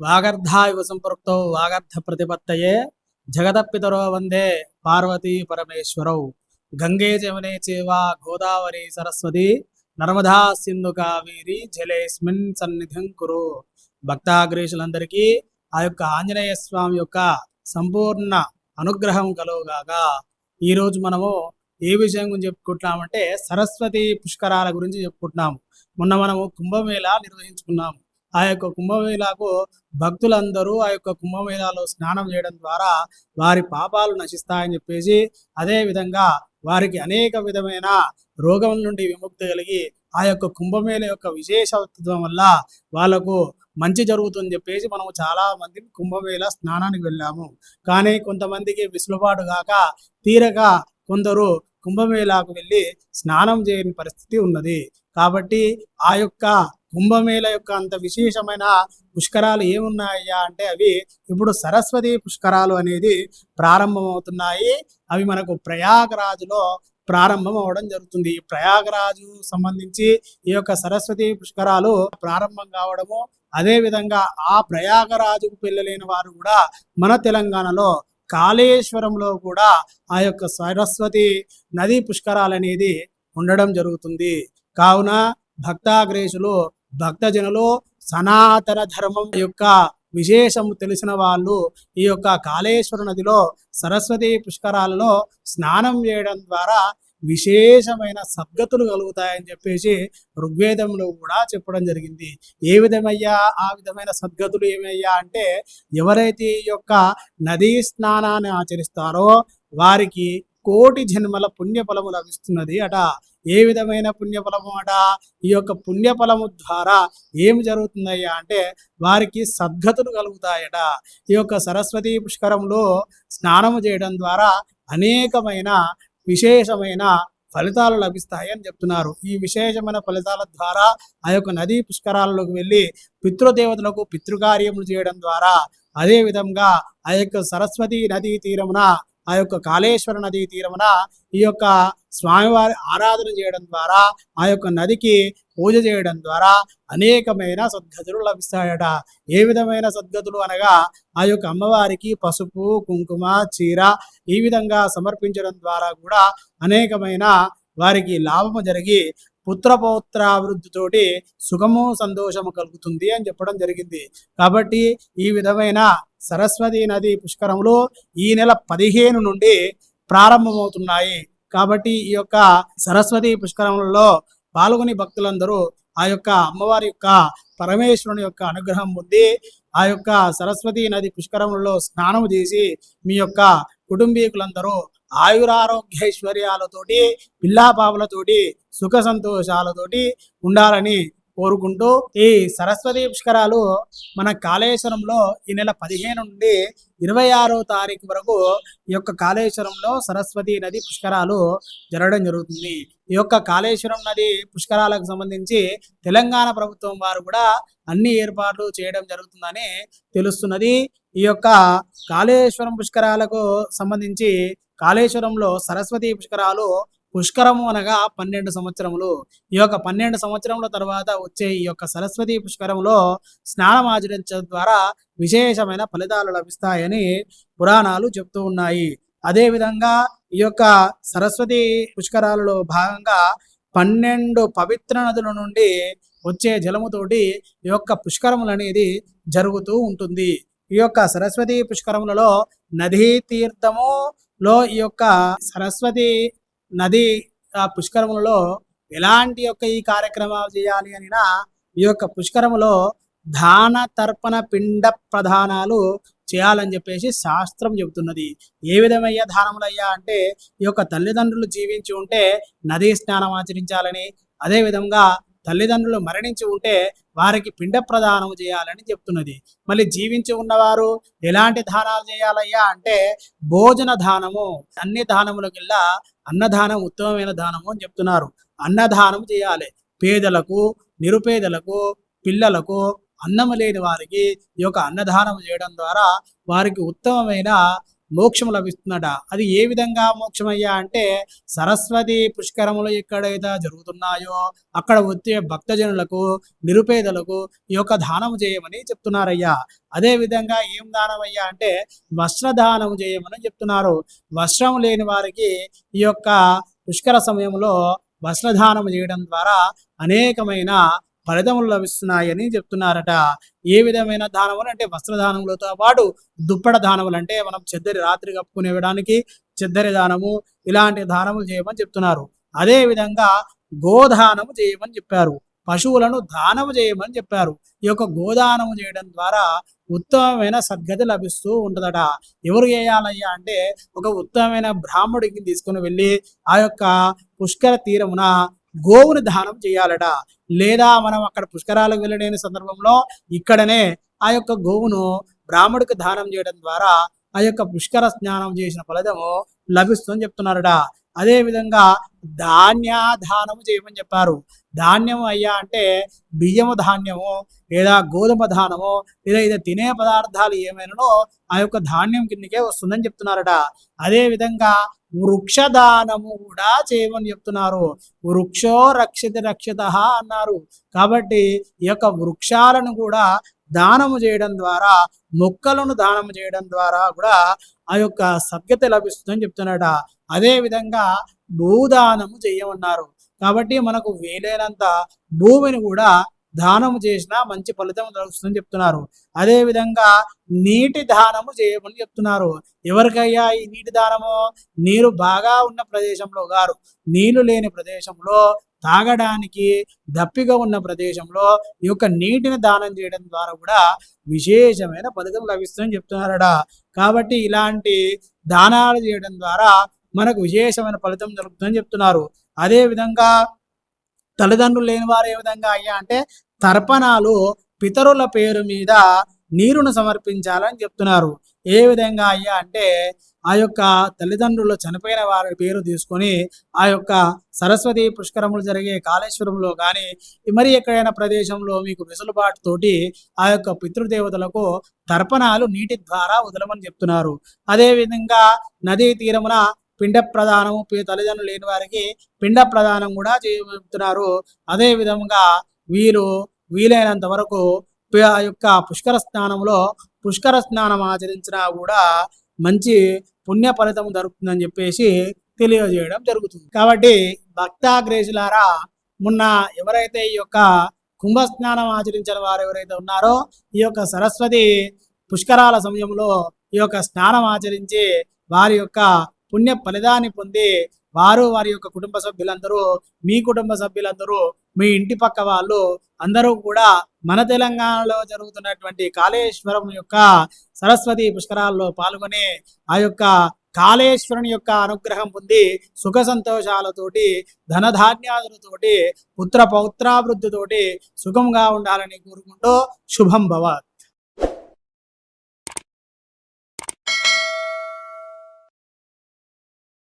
వాగర్ధ ఇవ సంపృక్తౌ వాగర్ధ ప్రతిపత్తయే జగదపితరో వందే పార్వతీ పరమేశ్వరౌ. గంగే జమునే చేవా గోదావరి సరస్వతి నర్మదా సింధు కావేరి జలేస్మిన్ సన్నిధిం కురు. భక్తాగ్రీషులందరికీ ఆ యొక్క ఆంజనేయ స్వామి యొక్క సంపూర్ణ అనుగ్రహం కలుగుగాక. ఈరోజు మనము ఏ విషయం గురించి చెప్పుకుంటున్నామంటే సరస్వతి పుష్కరాల గురించి చెప్పుకుంటున్నాము. మొన్న మనము కుంభమేళ నిర్వహించుకున్నాము. ఆ యొక్క కుంభమేళాకు భక్తులందరూ ఆ యొక్క కుంభమేళాలో స్నానం చేయడం ద్వారా వారి పాపాలు నశిస్తాయని చెప్పేసి అదే విధంగా వారికి అనేక విధమైన రోగం నుండి విముక్తి కలిగి ఆ యొక్క కుంభమేళ యొక్క విశేషత్వం వల్ల వాళ్ళకు మంచి జరుగుతుంది చెప్పేసి మనము చాలా మంది కుంభమేళ స్నానానికి వెళ్ళాము. కానీ కొంతమందికి విసులుబాటు కాక తీరక కొందరు కుంభమేళాకు వెళ్ళి స్నానం చేయని పరిస్థితి ఉన్నది. కాబట్టి ఆ యొక్క కుంభమేళ యొక్క అంత విశేషమైన పుష్కరాలు ఏమున్నాయా అంటే అవి ఇప్పుడు సరస్వతి పుష్కరాలు అనేది ప్రారంభమవుతున్నాయి. అవి మనకు ప్రయాగరాజులో ప్రారంభం అవడం జరుగుతుంది. ఈ ప్రయాగరాజు సంబంధించి ఈ యొక్క సరస్వతి పుష్కరాలు ప్రారంభం కావడము అదే విధంగా ఆ ప్రయాగరాజుకు పెళ్ళలేని వారు కూడా మన తెలంగాణలో కాళేశ్వరంలో కూడా ఆ యొక్క సరస్వతి నదీ పుష్కరాలు అనేది ఉండడం జరుగుతుంది. కావున భక్తాగ్రేషులు భక్తజనులు సనాతన ధర్మం యొక్క విశేషము తెలిసిన వాళ్ళు ఈ యొక్క కాళేశ్వర నదిలో సరస్వతి పుష్కరాలలో స్నానం చేయడం ద్వారా విశేషమైన సద్గతులు కలుగుతాయని చెప్పేసి ఋగ్వేదంలో కూడా చెప్పడం జరిగింది. ఏ విధమయ్యా? ఆ విధమైన సద్గతులు ఏమయ్యా? అంటే ఎవరైతే ఈ యొక్క నదీ స్నానాన్ని ఆచరిస్తారో వారికి కోటి జన్మల పుణ్యఫలము లభిస్తున్నది అట. ఏ విధమైన పుణ్యఫలము అట? ఈ యొక్క పుణ్యఫలము ద్వారా ఏమి జరుగుతుందయ్యా అంటే వారికి సద్గతులు కలుగుతాయట. ఈ యొక్క సరస్వతి పుష్కరంలో స్నానము చేయడం ద్వారా అనేకమైన విశేషమైన ఫలితాలు లభిస్తాయి అని చెప్తున్నారు. ఈ విశేషమైన ఫలితాల ద్వారా ఆ యొక్క నదీ పుష్కరాలలోకి వెళ్ళి పితృదేవతలకు పితృకార్యములు చేయడం ద్వారా అదే విధంగా ఆ యొక్క సరస్వతి నదీ తీరమున ఆ యొక్క కాళేశ్వర నదీ తీరమున ఈ యొక్క స్వామివారి ఆరాధన చేయడం ద్వారా ఆ యొక్క నదికి పూజ చేయడం ద్వారా అనేకమైన సద్గతులు లభిస్తాయట. ఏ విధమైన సద్గతులు అనగా ఆ యొక్క అమ్మవారికి పసుపు కుంకుమ చీర ఈ విధంగా సమర్పించడం ద్వారా కూడా అనేకమైన వారికి లాభము జరిగి పుత్రపౌత్రాభివృద్ధితోటి సుఖము సంతోషము కలుగుతుంది అని చెప్పడం జరిగింది. కాబట్టి ఈ విధమైన సరస్వతి నది పుష్కరములు ఈ నెల పదిహేను నుండి ప్రారంభమవుతున్నాయి. కాబట్టి ఈ యొక్క సరస్వతి పుష్కరములలో పాల్గొని భక్తులందరూ ఆ యొక్క అమ్మవారి యొక్క పరమేశ్వరుని యొక్క అనుగ్రహం పొంది ఆ యొక్క సరస్వతి నది పుష్కరములలో స్నానం చేసి మీ యొక్క కుటుంబీకులందరూ ఆయురారోగ్యైశ్వర్యాలతోటి పిల్లాపాపలతోటి సుఖ సంతోషాలతోటి ఉండాలని కోరుకుంటూ ఈ సరస్వతి పుష్కరాలు మన కాళేశ్వరంలో ఈ నెల పదిహేను నుండి ఇరవై ఆరో తారీఖు వరకు ఈ యొక్క కాళేశ్వరంలో సరస్వతి నది పుష్కరాలు జరగడం జరుగుతుంది. ఈ యొక్క కాళేశ్వరం నది పుష్కరాలకు సంబంధించి తెలంగాణ ప్రభుత్వం వారు కూడా అన్ని ఏర్పాట్లు చేయడం జరుగుతుందని తెలుస్తున్నది. ఈ యొక్క కాళేశ్వరం పుష్కరాలకు సంబంధించి కాళేశ్వరంలో సరస్వతి పుష్కరాలు పుష్కరము అనగా పన్నెండు సంవత్సరములు. ఈ యొక్క పన్నెండు సంవత్సరముల తర్వాత వచ్చే ఈ యొక్క సరస్వతి పుష్కరంలో స్నానం ఆచరించడం ద్వారా విశేషమైన ఫలితాలు లభిస్తాయని పురాణాలు చెప్తూ ఉన్నాయి. అదే విధంగా ఈ యొక్క సరస్వతి పుష్కరాలలో భాగంగా పన్నెండు పవిత్ర నదుల నుండి వచ్చే జలముతోటి ఈ యొక్క పుష్కరములు అనేది జరుగుతూ ఉంటుంది. ఈ యొక్క సరస్వతి పుష్కరములలో నదీ తీర్థములో ఈ యొక్క సరస్వతి నది పుష్కరములలో ఎలాంటి యొక్క ఈ కార్యక్రమాలు చేయాలి అనినా ఈ యొక్క పుష్కరములో దాన తర్పణ పిండ ప్రధానాలు చేయాలని చెప్పేసి శాస్త్రం చెబుతున్నది. ఏ విధమయ్యా దానములయ్యా అంటే ఈ యొక్క తల్లిదండ్రులు జీవించి ఉంటే నదీ స్నానం ఆచరించాలని అదే విధంగా తల్లిదండ్రులు మరణించి ఉంటే వారికి పిండ ప్రదానం చేయాలని చెప్తున్నది. మళ్ళీ జీవించి ఉన్నవారు ఎలాంటి దానాలు చేయాలయ్యా అంటే భోజన దానము అన్ని దానములకెల్లా అన్నదానం ఉత్తమమైన దానము అని చెప్తున్నారు. అన్నదానం చేయాలి. పేదలకు నిరుపేదలకు పిల్లలకు అన్నము లేని వారికి ఈ యొక్క అన్నదానం చేయడం ద్వారా వారికి ఉత్తమమైన మోక్షం లభిస్తుందట. అది ఏ విధంగా మోక్షమయ్యా అంటే సరస్వతి పుష్కరములు ఎక్కడైతే జరుగుతున్నాయో అక్కడ వచ్చే భక్తజనులకు నిరుపేదలకు ఈ యొక్క దానము చేయమని చెప్తున్నారయ్యా. అదే విధంగా ఏం దానం అయ్యా అంటే వస్త్రదానం చేయమని చెప్తున్నారు. వస్త్రం లేని వారికి ఈ యొక్క పుష్కర సమయంలో వస్త్రదానం చేయడం ద్వారా అనేకమైన ఫలితములు లభిస్తున్నాయని చెప్తున్నారట. ఏ విధమైన దానములు అంటే వస్త్రదానములతో పాటు దుప్పట దానములు అంటే మనం చెద్దరి రాత్రి కప్పుకునేవడానికి చెద్దరి దానము ఇలాంటి దానములు చేయమని చెప్తున్నారు. అదే విధంగా గోదానము చేయమని చెప్పారు. పశువులను దానము చేయమని చెప్పారు. ఈ యొక్క గోదానము చేయడం ద్వారా ఉత్తమమైన సద్గతి లభిస్తూ ఉంటుందట. ఎవరు చేయాలయ్యా అంటే ఒక ఉత్తమమైన బ్రాహ్మడికి తీసుకుని వెళ్ళి ఆ యొక్క పుష్కర తీరమున గోవుని దానం చేయాలట. లేదా మనం అక్కడ పుష్కరాలకు వెళ్ళలేని సందర్భంలో ఇక్కడనే ఆ యొక్క గోవును బ్రాహ్మడికి దానం చేయడం ద్వారా ఆ యొక్క పుష్కర స్నానం చేసిన ఫలితము లభిస్తుందని చెప్తున్నారట. అదే విధంగా ధాన్య చేయమని చెప్పారు. ధాన్యం అయ్యా అంటే బియ్యము ధాన్యము లేదా గోధుమ ధానము లేదా ఇది తినే పదార్థాలు ఏమైనానో ఆ యొక్క ధాన్యం కిందకే వస్తుందని చెప్తున్నారట. అదే విధంగా వృక్షదానము కూడా చేయమని చెప్తున్నారు. వృక్షో రక్షిత రక్షిత అన్నారు. కాబట్టి ఈ యొక్క వృక్షాలను కూడా దానము చేయడం ద్వారా మొక్కలను దానము చేయడం ద్వారా కూడా ఆ యొక్క సభ్యత లభిస్తుందని చెప్తున్నాడ అదే విధంగా భూదానము చేయమన్నారు. కాబట్టి మనకు వీలైనంత భూమిని కూడా దానము చేసినా మంచి ఫలితం దొరుకుతుందని చెప్తున్నారు. అదే విధంగా నీటి దానము చేయమని చెప్తున్నారు. ఎవరికయ్యా ఈ నీటి దానము? నీరు బాగా ఉన్న ప్రదేశంలో గారు నీళ్ళు లేని ప్రదేశంలో తాగడానికి దప్పిగా ఉన్న ప్రదేశంలో ఈ యొక్క నీటిని దానం చేయడం ద్వారా కూడా విశేషమైన ఫలితం లభిస్తుందని చెప్తున్నారట. కాబట్టి ఇలాంటి దానాలు చేయడం ద్వారా మనకు విశేషమైన ఫలితం దొరుకుతుందని చెప్తున్నారు. అదే విధంగా తల్లిదండ్రులు లేని వారు ఏ విధంగా అయ్యా అంటే తర్పణాలు పితరుల పేరు మీద నీరును సమర్పించాలని చెప్తున్నారు. ఏ విధంగా అయ్యా అంటే ఆ యొక్క తల్లిదండ్రులు చనిపోయిన వారి పేరు తీసుకొని ఆ యొక్క సరస్వతి పుష్కరములు జరిగే కాళేశ్వరంలో కానీ మరి ఎక్కడైనా ప్రదేశంలో మీకు వెసులుబాటు తోటి ఆ యొక్క పితృదేవతలకు తర్పణాలు నీటి ద్వారా వదలమని చెప్తున్నారు. అదేవిధంగా నదీ తీరమున పిండ ప్రదానము తల్లిదండ్రులు లేని వారికి పిండ ప్రదానం కూడా చేస్తున్నారు అదే విధంగా వీరు వీలైనంత వరకు ఆ యొక్క పుష్కర స్నానంలో పుష్కర స్నానం ఆచరించినా కూడా మంచి పుణ్య ఫలితం దొరుకుతుందని చెప్పేసి తెలియజేయడం జరుగుతుంది. కాబట్టి భక్తాగ్రేసులారా మొన్న ఎవరైతే ఈ యొక్క కుంభ స్నానం ఆచరించిన వారు ఎవరైతే ఉన్నారో ఈ యొక్క సరస్వతి పుష్కరాల సమయంలో ఈ యొక్క స్నానం ఆచరించి వారి యొక్క పుణ్య ఫలితాన్ని పొంది వారు వారి యొక్క కుటుంబ సభ్యులందరూ మీ కుటుంబ సభ్యులందరూ మీ ఇంటి పక్క వాళ్ళు అందరూ కూడా మన తెలంగాణలో జరుగుతున్నటువంటి కాళేశ్వరం యొక్క సరస్వతి పుష్కరాల్లో పాల్గొని ఆ యొక్క కాళేశ్వరుని యొక్క అనుగ్రహం పొంది సుఖ సంతోషాలతోటి ధనధాన్యాదులతోటి పుత్ర పౌత్రాభివృద్ధితోటి సుఖంగా ఉండాలని కోరుకుంటూ శుభం భవత్